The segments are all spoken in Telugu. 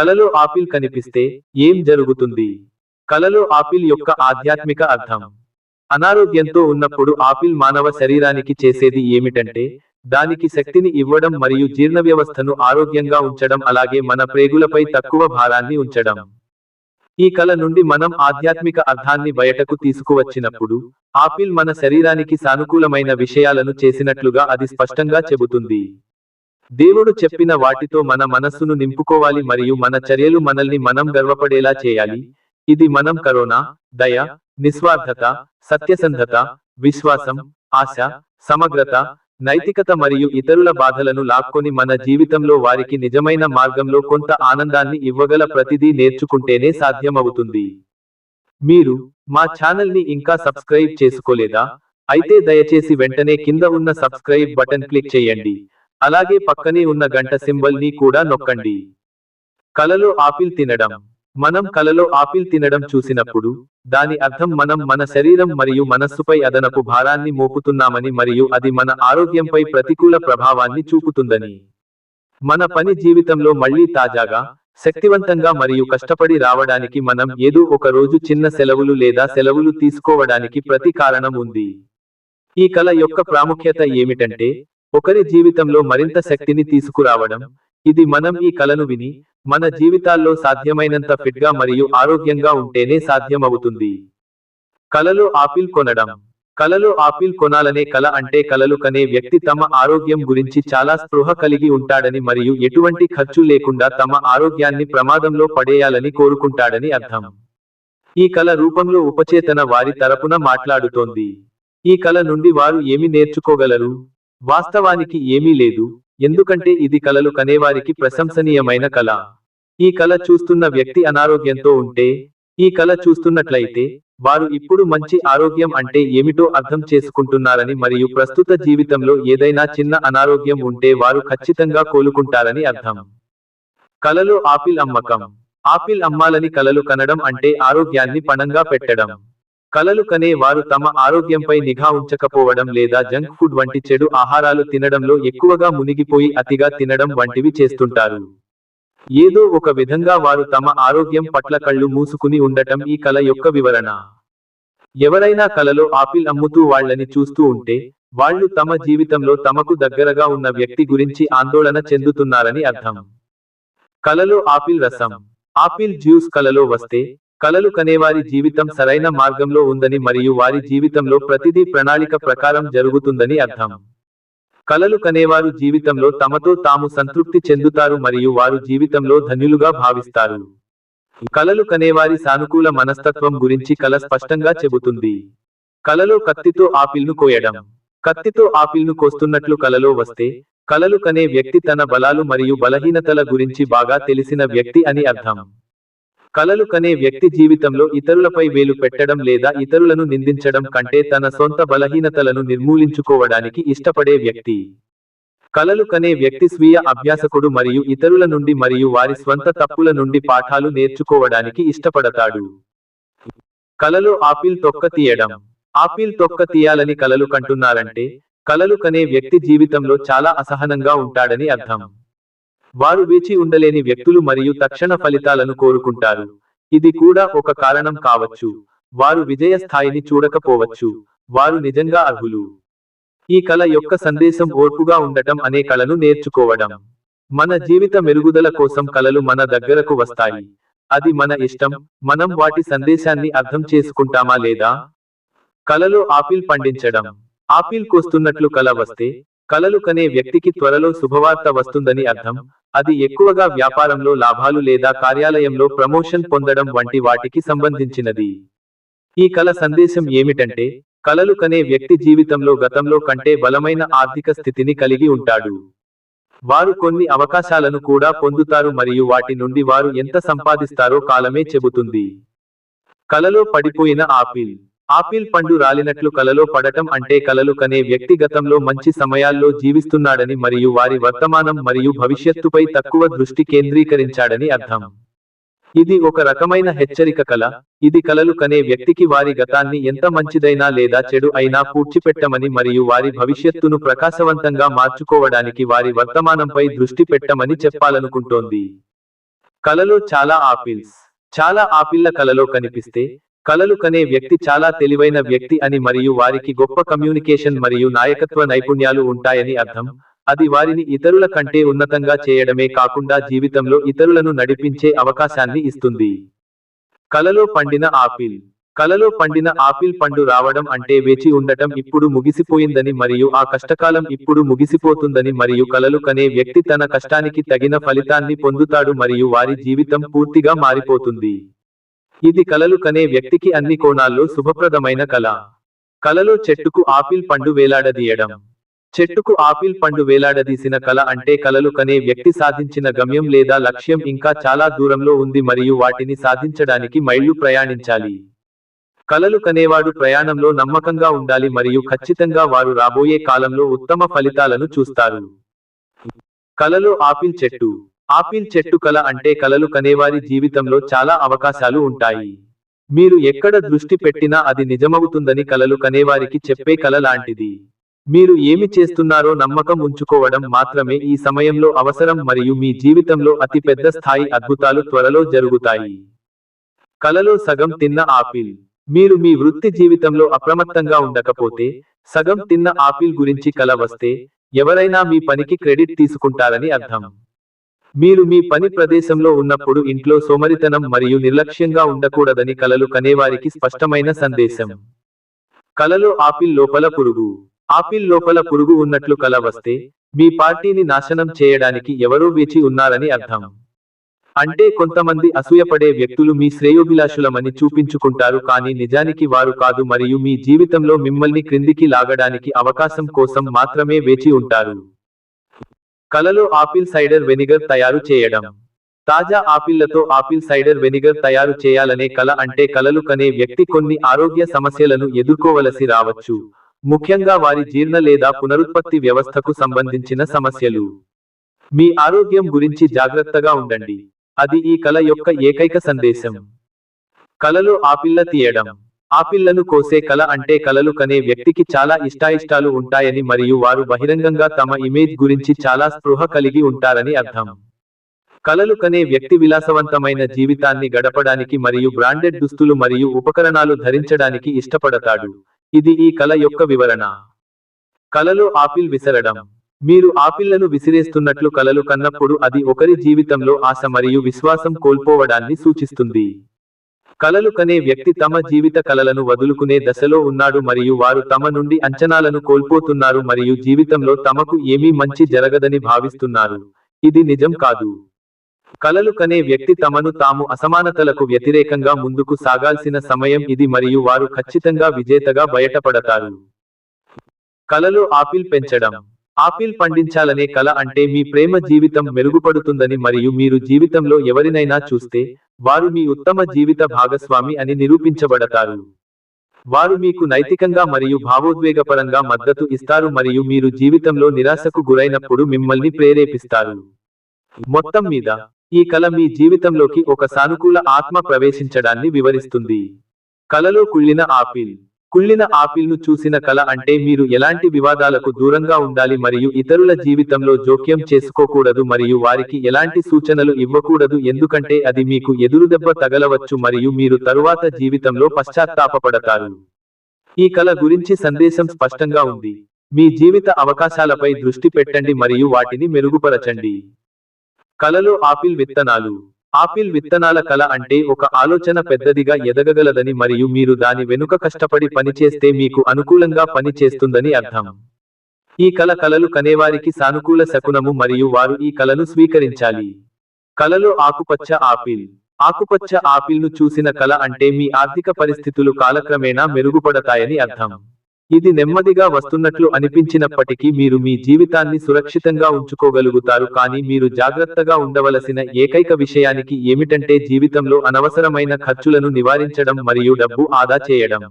కలలో ఆపిల్ కనిపిస్తే ఏం జరుగుతుంది? కలలో ఆపిల్ యొక్క ఆధ్యాత్మిక అర్థం. అనారోగ్యంతో ఉన్నప్పుడు ఆపిల్ మానవ శరీరానికి చేసేది ఏమిటంటే దానికి శక్తిని ఇవ్వడం మరియు జీర్ణ వ్యవస్థను ఆరోగ్యంగా ఉంచడం అలాగే మన ప్రేగులపై తక్కువ భారాన్ని ఉంచడం. ఈ కళ నుండి మనం ఆధ్యాత్మిక అర్థాన్ని బయటకు తీసుకువచ్చినప్పుడు ఆపిల్ మన శరీరానికి సానుకూలమైన విషయాలను చేసినట్లుగా అది స్పష్టంగా చెబుతుంది. దేవుడు చెప్పిన వాటితో మన మనస్సును నింపుకోవాలి మరియు మన చర్యలు మనల్ని మనం గర్వపడేలా చేయాలి. ఇది మనం కరోనా దయ నిస్వార్థత సత్యసంధత విశ్వాసం ఆశ సమగ్రత నైతికత మరియు ఇతరుల బాధలను లాక్కొని మన జీవితంలో వారికి నిజమైన మార్గంలో కొంత ఆనందాన్ని ఇవ్వగల ప్రతిదీ నేర్చుకుంటేనే సాధ్యమవుతుంది. మీరు మా ఛానల్ని ఇంకా సబ్స్క్రైబ్ చేసుకోలేదా? అయితే దయచేసి వెంటనే కింద ఉన్న సబ్స్క్రైబ్ బటన్ క్లిక్ చేయండి. అలాగే పక్కనే ఉన్న గంట సింబల్ని కూడా నొక్కండి. కలలో ఆపిల్ తినడం. మనం కలలో ఆపిల్ తినడం చూసినప్పుడు దాని అర్థం మనం మన శరీరం మరియు మనస్సుపై అదనపు భారాన్ని మోపుతున్నామని మరియు అది మన ఆరోగ్యంపై ప్రతికూల ప్రభావాన్ని చూపుతుందని. మన పని జీవితంలో మళ్ళీ తాజాగా శక్తివంతంగా మరియు కష్టపడి రావడానికి మనం ఏదో ఒక రోజు చిన్న సెలవులు లేదా సెలవులు తీసుకోవడానికి ప్రతి కారణం ఉంది. ఈ కళ యొక్క ప్రాముఖ్యత ఏమిటంటే ఒకరి జీవితంలో మరింత శక్తిని తీసుకురావడం ఇది మనం ఈ కలను విని మన జీవితాల్లో సాధ్యమైనంత ఫిట్గా మరియు ఆరోగ్యంగా ఉంటేనే సాధ్యమవుతుంది. కలలో ఆపిల్ కొనడం. కలలో ఆపిల్ కొనాలనే కల అంటే కలలు కనే వ్యక్తి తమ ఆరోగ్యం గురించి చాలా స్పృహ కలిగి ఉంటాడని మరియు ఎటువంటి ఖర్చు లేకుండా తమ ఆరోగ్యాన్ని ప్రమాదంలో పడేయాలని కోరుకుంటాడని అర్థం. ఈ కల రూపంలో ఉపచేతన వారి తరపున మాట్లాడుతోంది. ఈ కల నుండి వారు ఏమి నేర్చుకోగలరు? వాస్తవానికి ఏమీ లేదు. ఎందుకంటే ఇది కలలు కనేవారికి ప్రశంసనీయమైన కళ. ఈ కళ చూస్తున్న వ్యక్తి అనారోగ్యంతో ఉంటే ఈ కళ చూస్తున్నట్లయితే వారు ఇప్పుడు మంచి ఆరోగ్యం అంటే ఏమిటో అర్థం చేసుకుంటున్నారని మరియు ప్రస్తుత జీవితంలో ఏదైనా చిన్న అనారోగ్యం ఉంటే వారు ఖచ్చితంగా కోలుకుంటారని అర్థం. కలలో ఆపిల్ అమ్మకం. ఆపిల్ అమ్మాలని కలలు కనడం అంటే ఆరోగ్యాన్ని పణంగా పెట్టడం. కలలు కనే వారు తమ ఆరోగ్యంపై నిఘా ఉంచకపోవడం లేదా జంక్ ఫుడ్ వంటి చెడు ఆహారాలు తినడంలో ఎక్కువగా మునిగిపోయి అతిగా తినడం వంటివి చేస్తుంటారు. ఏదో ఒక విధంగా వారు తమ ఆరోగ్యం పట్ల కళ్ళు మూసుకుని ఉండటం ఈ కళ యొక్క వివరణ. ఎవరైనా కలలో ఆపిల్ అమ్ముతూ వాళ్ళని చూస్తూ ఉంటే వాళ్ళు తమ జీవితంలో తమకు దగ్గరగా ఉన్న వ్యక్తి గురించి ఆందోళన చెందుతున్నారని అర్థం. కలలో ఆపిల్ రసం. ఆపిల్ జ్యూస్ కలలో వస్తే కలలు కనేవారి జీవితం సరైన మార్గంలో ఉందని మరియు వారి జీవితంలో ప్రతిదీ ప్రణాళిక ప్రకారం జరుగుతుందని అర్థం. కలలు కనేవారు జీవితంలో తమతో తాము సంతృప్తి చెందుతారు మరియు వారు జీవితంలో ధన్యులుగా భావిస్తారు. కలలు కనేవారి సానుకూల మనస్తత్వం గురించి కల స్పష్టంగా చెబుతుంది. కలలో కత్తితో ఆపిల్ను కోయడం. కత్తితో ఆపిల్ను కోస్తున్నట్లు కలలో వస్తే కలలు కనే వ్యక్తి తన బలాలు మరియు బలహీనతల గురించి బాగా తెలిసిన వ్యక్తి అని అర్థం. కలలు కనే వ్యక్తి జీవితంలో ఇతరులపై వేలు పెట్టడం లేదా ఇతరులను నిందించడం కంటే తన సొంత బలహీనతలను నిర్మూలించుకోవడానికి ఇష్టపడే వ్యక్తి. కలలు కనే వ్యక్తి స్వీయ అభ్యాసకుడు మరియు ఇతరుల నుండి మరియు వారి స్వంత తప్పుల నుండి పాఠాలు నేర్చుకోవడానికి ఇష్టపడతాడు. కలలో ఆపిల్ తొక్క తీయడం. ఆపిల్ తొక్క తీయాలని కలలు కంటున్నారంటే కలలు కనే వ్యక్తి జీవితంలో చాలా అసహనంగా ఉంటాడని అర్థం. వారు వేచి ఉండలేని వ్యక్తులు మరియు తక్షణ ఫలితాలను కోరుకుంటారు. ఇది కూడా ఒక కారణం కావచ్చు. వారు విజయ స్థాయిని చూడకపోవచ్చు. వారు నిజంగా అర్హులు. ఈ కళ యొక్క సందేశం ఓర్పుగా ఉండటం అనే కళను నేర్చుకోవడం. మన జీవిత మెరుగుదల కోసం కళలు మన దగ్గరకు వస్తాయి. అది మన ఇష్టం. మనం వాటి సందేశాన్ని అర్థం చేసుకుంటామా లేదా? కలలో ఆపిల్ పండించడం. ఆపిల్ కోస్తున్నట్లు కల వస్తే కలలు కనే వ్యక్తికి త్వరలో శుభవార్త వస్తుందని అర్థం. అది ఎక్కువగా వ్యాపారంలో లాభాలు లేదా కార్యాలయంలో ప్రమోషన్ పొందడం వంటి వాటికి సంబంధించినది. ఈ కల సందేశం ఏమిటంటే కలలు కనే వ్యక్తి జీవితంలో గతంలో కంటే బలమైన ఆర్థిక స్థితిని కలిగి ఉంటాడు. వారు కొన్ని అవకాశాలను కూడా పొందుతారు మరియు వాటి నుండి వారు ఎంత సంపాదిస్తారో కాలమే చెబుతుంది. కలలో పడిపోయిన ఆపిల్. ఆపిల్ పండు రాలినట్లు కలలో పడటం అంటే కలలు కనే వ్యక్తి గతంలో మంచి సమయాల్లో జీవిస్తున్నాడని మరియు వారి వర్తమానం మరియు భవిష్యత్తుపై తక్కువ దృష్టి కేంద్రీకరించాడని అర్థం. ఇది ఒక రకమైన హెచ్చరిక కల. ఇది కలలు కనే వ్యక్తికి వారి గతాన్ని ఎంత మంచిదైనా లేదా చెడు అయినా పూడ్చిపెట్టమని మరియు వారి భవిష్యత్తును ప్రకాశవంతంగా మార్చుకోవడానికి వారి వర్తమానంపై దృష్టి పెట్టమని చెప్పాలనుకుంటోంది. కలలో చాలా ఆపిల్స్. చాలా ఆపిల్ల కలలో కనిపిస్తే కలలు కనే వ్యక్తి చాలా తెలివైన వ్యక్తి అని మరియు వారికి గొప్ప కమ్యూనికేషన్ మరియు నాయకత్వ నైపుణ్యాలు ఉంటాయని అర్థం. అది వారిని ఇతరుల కంటే ఉన్నతంగా చేయడమే కాకుండా జీవితంలో ఇతరులను నడిపించే అవకాశాన్ని ఇస్తుంది. కలలో పండిన ఆపిల్. కలలో పండిన ఆపిల్ పండు రావడం అంటే వేచి ఉండటం ఇప్పుడు ముగిసిపోయిందని మరియు ఆ కష్టకాలం ఇప్పుడు ముగిసిపోతుందని మరియు కలలు కనే వ్యక్తి తన కష్టానికి తగిన ఫలితాన్ని పొందుతాడు మరియు వారి జీవితం పూర్తిగా మారిపోతుంది. ఇది కలలు కనే వ్యక్తికి అన్ని కోణాల్లో శుభప్రదమైన కళ. కలలో చెట్టుకు ఆపిల్ పండు వేలాడదీయడం. చెట్టుకు ఆపిల్ పండు వేలాడదీసిన కళ అంటే కలలు కనే వ్యక్తి సాధించిన గమ్యం లేదా లక్ష్యం ఇంకా చాలా దూరంలో ఉంది మరియు వాటిని సాధించడానికి మైళ్ళు ప్రయాణించాలి. కలలు కనేవాడు ప్రయాణంలో నమ్మకంగా ఉండాలి మరియు ఖచ్చితంగా వారు రాబోయే కాలంలో ఉత్తమ ఫలితాలను చూస్తారు. కలలో ఆపిల్ చెట్టు. ఆపిల్ చెట్టు కళ అంటే కలలు కనేవారి జీవితంలో చాలా అవకాశాలు ఉంటాయి. మీరు ఎక్కడ దృష్టి పెట్టినా అది నిజమవుతుందని కలలు కనేవారికి చెప్పే కల లాంటిది. మీరు ఏమి చేస్తున్నారో నమ్మకం ఉంచుకోవడం మాత్రమే ఈ సమయంలో అవసరం మరియు మీ జీవితంలో అతి పెద్ద స్థాయి అద్భుతాలు త్వరలో జరుగుతాయి. కలలో సగం తిన్న ఆపిల్. మీరు మీ వృత్తి జీవితంలో అప్రమత్తంగా ఉండకపోతే సగం తిన్న ఆపిల్ గురించి కల వస్తే ఎవరైనా మీ పనికి క్రెడిట్ తీసుకుంటారని అర్థం. మీరు మీ పని ప్రదేశంలో ఉన్నప్పుడు ఇంట్లో సోమరితనం మరియు నిర్లక్ష్యంగా ఉండకూడదని కలలు కనేవారికి స్పష్టమైన సందేశం. కలలో ఆపిల్ లోపల పురుగు. ఆపిల్ లోపల పురుగు ఉన్నట్లు కల వస్తే మీ పార్టీని నాశనం చేయడానికి ఎవరో వేచి ఉన్నారని అర్థం. అంటే కొంతమంది అసూయపడే వ్యక్తులు మీ శ్రేయోభిలాషులమని చూపించుకుంటారు కానీ నిజానికి వారు కాదు మరియు మీ జీవితంలో మిమ్మల్ని క్రిందికి లాగడానికి అవకాశం కోసం మాత్రమే వేచి ఉంటారు. కలలో ఆపిల్ సైడర్ వెనిగర్ తయారు చేయడం. తాజా ఆపిల్లతో ఆపిల్ సైడర్ వెనిగర్ తయారు చేయాలనే కల అంటే కలలు కనే వ్యక్తి కొన్ని ఆరోగ్య సమస్యలను ఎదుర్కోవలసి రావచ్చు. ముఖ్యంగా వారి జీర్ణ లేదా పునరుత్పత్తి వ్యవస్థకు సంబంధించిన సమస్యలు. మీ ఆరోగ్యం గురించి జాగ్రత్తగా ఉండండి. అది ఈ కల యొక్క ఏకైక సందేశం. కలలో ఆపిల్ల తీయడం. ఆపిల్లను కోసే కళ అంటే కలలు కనే వ్యక్తికి చాలా ఇష్టాయిష్టాలు ఉంటాయని మరియు వారు బహిరంగంగా తమ ఇమేజ్ గురించి చాలా స్పృహ కలిగి ఉంటారని అర్థం. కలలు కనే వ్యక్తి విలాసవంతమైన జీవితాన్ని గడపడానికి మరియు బ్రాండెడ్ దుస్తులు మరియు ఉపకరణాలు ధరించడానికి ఇష్టపడతాడు. ఇది ఈ కళ యొక్క వివరణ. కలలో ఆపిల్ విసరడం. మీరు ఆపిల్లను విసిరేస్తున్నట్లు కలలు కన్నప్పుడు అది ఒకరి జీవితంలో ఆశ మరియు విశ్వాసం కోల్పోవడాన్ని సూచిస్తుంది. కలలు కనే వ్యక్తి తమ జీవిత కలలను వదులుకునే దశలో ఉన్నాడు మరియు వారు తమ నుండి అంచనాలను కోల్పోతున్నారు మరియు జీవితంలో తమకు ఏమీ మంచి జరగదని భావిస్తున్నారు. ఇది నిజం కాదు. కలలు కనే వ్యక్తి తమను తాము అసమానతలకు వ్యతిరేకంగా ముందుకు సాగాల్సిన సమయం ఇది మరియు వారు ఖచ్చితంగా విజేతగా బయటపడతారు. కలలో ఆపిల్ పెంచడం. ఆపిల్ పండించాలనే కల అంటే మీ ప్రేమ జీవితం మెరుగుపడుతుందని మరియు మీరు జీవితంలో ఎవరినైనా చూస్తే వారు మీ ఉత్తమ జీవిత భాగస్వామి అని నిరూపించబడతారు. వారు మీకు నైతికంగా మరియు భావోద్వేగపరంగా మద్దతు ఇస్తారు మరియు మీరు జీవితంలో నిరాశకు గురైనప్పుడు మిమ్మల్ని ప్రేరేపిస్తారు. మొత్తం మీద ఈ కళ మీ జీవితంలోకి ఒక సానుకూల ఆత్మ ప్రవేశించడాన్ని వివరిస్తుంది. కలలో కుళ్ళిన ఆపిల్ కుళ్ళిన ఆపిల్ను చూసిన కళ అంటే మీరు ఎలాంటి వివాదాలకు దూరంగా ఉండాలి మరియు ఇతరుల జీవితంలో జోక్యం చేసుకోకూడదు మరియు వారికి ఎలాంటి సూచనలు ఇవ్వకూడదు ఎందుకంటే అది మీకు ఎదురుదెబ్బ తగలవచ్చు మరియు మీరు తరువాత జీవితంలో పశ్చాత్తాపపడతారు. ఈ కళ గురించి సందేశం స్పష్టంగా ఉంది. మీ జీవిత అవకాశాలపై దృష్టి పెట్టండి మరియు వాటిని మెరుగుపరచండి. కలలో ఆపిల్ విత్తనాలు. ఆపిల్ విత్తనాల కళ అంటే ఒక ఆలోచన పెద్దదిగా ఎదగగలదని మరియు మీరు దాని వెనుక కష్టపడి పనిచేస్తే మీకు అనుకూలంగా పని చేస్తుందని అర్థం. ఈ కళ కలలు కనేవారికి సానుకూల శకునము మరియు వారు ఈ కలను స్వీకరించాలి. కలలో ఆకుపచ్చ ఆపిల్. ఆకుపచ్చ ఆపిల్ను చూసిన కళ అంటే మీ ఆర్థిక పరిస్థితులు కాలక్రమేణా మెరుగుపడతాయని అర్థం. ఇది నెమ్మదిగా వస్తున్నట్లు అనిపించినప్పటికీ మీరు మీ జీవితాన్ని సురక్షితంగా ఉంచుకోగలుగుతారు కానీ మీరు జాగ్రత్తగా ఉండవలసిన ఏకైక విషయానికి ఏమిటంటే జీవితంలో అనవసరమైన ఖర్చులను నివారించడం మరియు డబ్బు ఆదా చేయడం.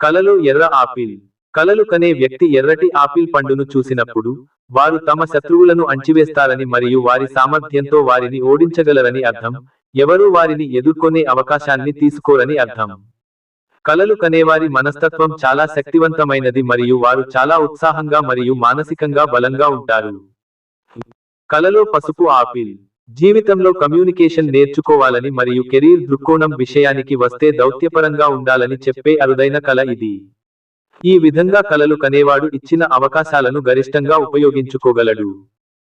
కలలో ఎర్ర ఆపిల్. కలలు కనే వ్యక్తి ఎర్రటి ఆపిల్ పండును చూసినప్పుడు వారు తమ శత్రువులను అంచివేస్తారని మరియు వారి సామర్థ్యంతో వారిని ఓడించగలరని అర్థం ఎవరూ వారిని ఎదుర్కొనే అవకాశాన్ని తీసుకోరని అర్థం. కలలు కనేవారి మనస్తత్వం చాలా శక్తివంతమైనది మరియు వారు చాలా ఉత్సాహంగా మరియు మానసికంగా బలంగా ఉంటారు. కలలో పసుపు ఆపిల్. జీవితంలో కమ్యూనికేషన్ నేర్చుకోవాలని మరియు కెరీర్ దృక్కోణం విషయానికి వస్తే దౌత్యపరంగా ఉండాలని చెప్పే అరుదైన కల ఇది. ఈ విధంగా కలలు కనేవాడు ఇచ్చిన అవకాశాలను గరిష్టంగా ఉపయోగించుకోగలడు.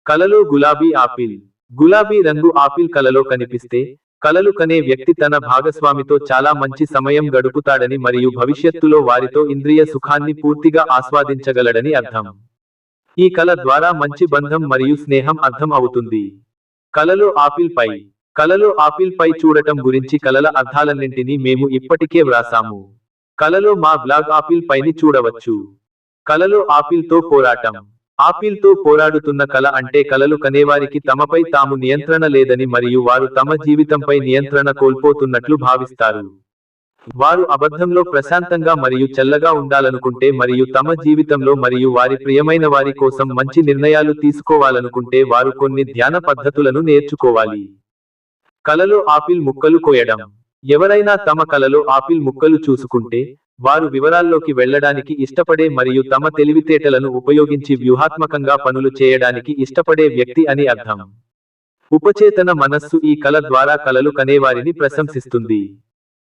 కలలో గులాబీ ఆపిల్. గులాబీ రంగు ఆపిల్ కలలో కనిపిస్తే కలలు కనే వ్యక్తి తన భాగస్వామితో చాలా మంచి సమయం గడుపుతాడని మరియు భవిష్యత్తులో వారితో ఇంద్రియ సుఖాన్ని పూర్తిగా ఆస్వాదించగలడని అర్థం. ఈ కళ ద్వారా మంచి బంధం మరియు స్నేహం అర్థం అవుతుంది. కలలో ఆపిల్ పై కలలో ఆపిల్ పై చూడటం గురించి కలల అర్థాలన్నింటినీ మేము ఇప్పటికే వ్రాసాము. కలలో మా బ్లాగ్ ఆపిల్ పైని చూడవచ్చు. కలలో ఆపిల్తో పోరాటం. ఆపిల్తో పోరాడుతున్న కళ అంటే కలలు కనేవారికి తమపై తాము నియంత్రణ లేదని మరియు వారు తమ జీవితంపై నియంత్రణ కోల్పోతున్నట్లు భావిస్తారు. వారు అబద్ధంలో ప్రశాంతంగా మరియు చల్లగా ఉండాలనుకుంటే మరియు తమ జీవితంలో మరియు వారి ప్రియమైన వారి కోసం మంచి నిర్ణయాలు తీసుకోవాలనుకుంటే వారు కొన్ని ధ్యాన పద్ధతులను నేర్చుకోవాలి. కలలో ఆపిల్ ముక్కలు కోయడం. ఎవరైనా తమ కలలో ఆపిల్ ముక్కలు చూసుకుంటే వారు వివరాల్లోకి వెళ్ళడానికి ఇష్టపడే మరియు తమ తెలివితేటలను ఉపయోగించి వ్యూహాత్మకంగా పనులు చేయడానికి ఇష్టపడే వ్యక్తి అని అర్థం. ఉపచేతన మనస్సు ఈ కళ ద్వారా కలలు కనేవారిని ప్రశంసిస్తుంది.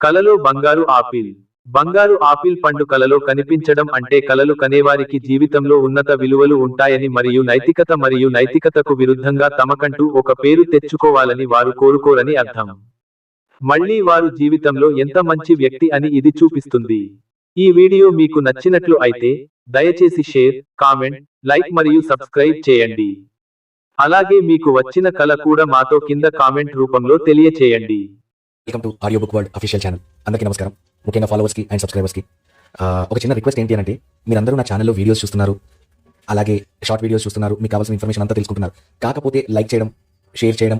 కలలో బంగారు ఆపిల్. బంగారు ఆపిల్ పండు కలలో కనిపించడం అంటే కలలు కనేవారికి జీవితంలో ఉన్నత విలువలు ఉంటాయని మరియు నైతికత మరియు నైతికతకు విరుద్ధంగా తమకంటూ ఒక పేరు తెచ్చుకోవాలని వారు కోరుకోరని అర్థం. మళ్ళీ వారు జీవితంలో ఎంత మంచి వ్యక్తి అని ఇది చూపిస్తుంది. ఈ వీడియో మీకు నచ్చినట్లు అయితే దయచేసి షేర్ కామెంట్ లైక్ మరియు సబ్స్క్రైబ్ చేయండి. అలాగే మీకు వచ్చిన కళ కూడా మాతో కింద కామెంట్ రూపంలో తెలియచేయండి. Welcome to audio book world official channel అందరికీ నమస్కారం. ముఖ్యంగా ఫాలోవర్స్కి అండ్ సబ్స్క్రైబర్స్కి కి. ఒక చిన్న రిక్వెస్ట్ ఏంటి అంటే మీరందరూ నా ఛానల్లో వీడియోస్ చూస్తున్నారు. అలాగే షార్ట్ వీడియోస్ చూస్తున్నారు. మీకు కావాల్సిన ఇన్ఫర్మేషన్ అంతా తెలుసుకుంటున్నారు. కాకపోతే లైక్ చేయడం షేర్ చేయడం